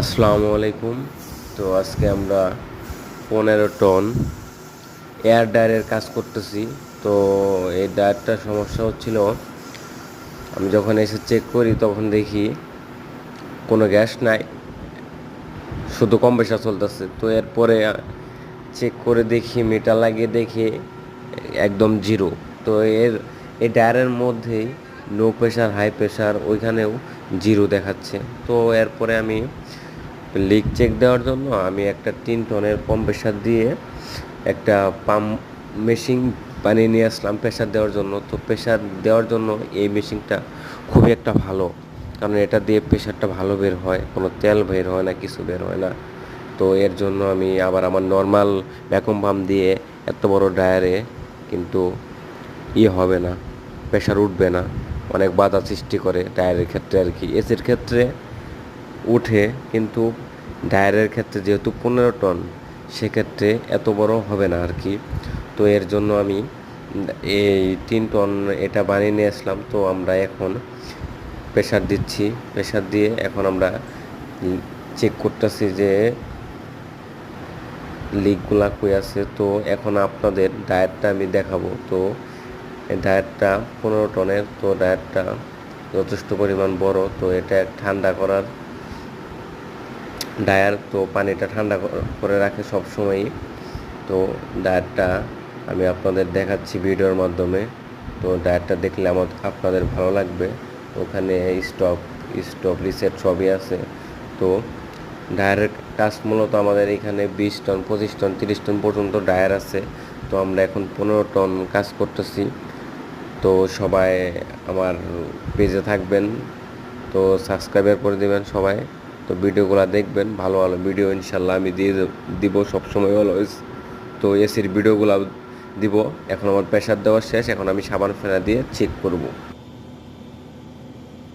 আসসালামু আলাইকুম। তো আজকে আমরা পনেরো টন এয়ার ডায়ারের কাজ করতেছি। তো এই ডায়ারটার সমস্যা হচ্ছিল, আমি যখন এসে চেক করি তখন দেখি কোনো গ্যাস নাই, শুধু কম্প্রেসার চলতেছে। তো এরপরে চেক করে দেখি মিটার লাগিয়ে দেখি একদম জিরো তো এর, এই ডায়ারের মধ্যেই লো প্রেশার হাই প্রেশার ওইখানেও জিরো দেখাচ্ছে। তো এরপরে আমি লিক চেক দেওয়ার জন্য আমি একটা তিন টনের কম্প্রেসার দিয়ে একটা পাম্প মেশিন বানিয়ে নিয়ে আসলাম প্রেশার দেওয়ার জন্য। তো প্রেশার দেওয়ার জন্য এই মেশিনটা খুবই একটা ভালো। কারণ এটা দিয়ে প্রেশারটা ভালো বের হয়, কোনো তেল বের হয় না, কিছু বের হয় না। তো এর জন্য আমি আবার আমার নর্মাল ভ্যাকুম পাম্প দিয়ে এত বড় ডায়ারে কিন্তু ইয়ে হবে না প্রেশার উঠবে না। অনেক বাধা সৃষ্টি করে ডায়ারের ক্ষেত্রে আর কি। এসির ক্ষেত্রে উঠে কিন্তু ডায়ারের ক্ষেত্রে যেহেতু পনেরো টন, সেক্ষেত্রে এত বড় হবে না আর কি। তো এর জন্য আমি এই তিন টন এটা বানিয়ে নিয়ে আসলাম। তো আমরা এখন প্রেশার দিচ্ছি। প্রেশার দিয়ে এখন আমরা চেক করতেছি যে লিকগুলা কই আছে। তো এখন আপনাদের ডায়েটটা আমি দেখাবো। তো ডায়েটটা পনেরো টনের, তো ডায়েটটা যথেষ্ট পরিমাণ বড়। তো এটা ঠান্ডা করার ডায়ার, তো পানিটা ঠান্ডা করে রাখে সব সময়ই তো ডায়ারটা আমি আপনাদের দেখাচ্ছি ভিডিওর মাধ্যমে। তো ডায়ারটা দেখলে আমার, আপনাদের ভালো লাগবে। ওখানে স্টপ স্টপ রিসেট সবই আছে। তো ডায়ারের কাজ মূলত আমাদের এখানে বিশ টন, পঁচিশ টন, তিরিশ টন পর্যন্ত ডায়ার আছে। তো আমরা এখন পনেরো টন কাজ করতেছি। তো সবাই আমার পেজে থাকবেন। তো সাবস্ক্রাইবার করে দেবেন সবাই। তো ভিডিওগুলো দেখবেন, ভালো ভালো ভিডিও ইনশাল্লাহ আমি দিয়ে দিব সবসময় অলওয়েজ তো এসির ভিডিওগুলো দিব। এখন আমার প্রেশার দেওয়া শেষ, এখন আমি সাবান ফেনা দিয়ে চেক করব।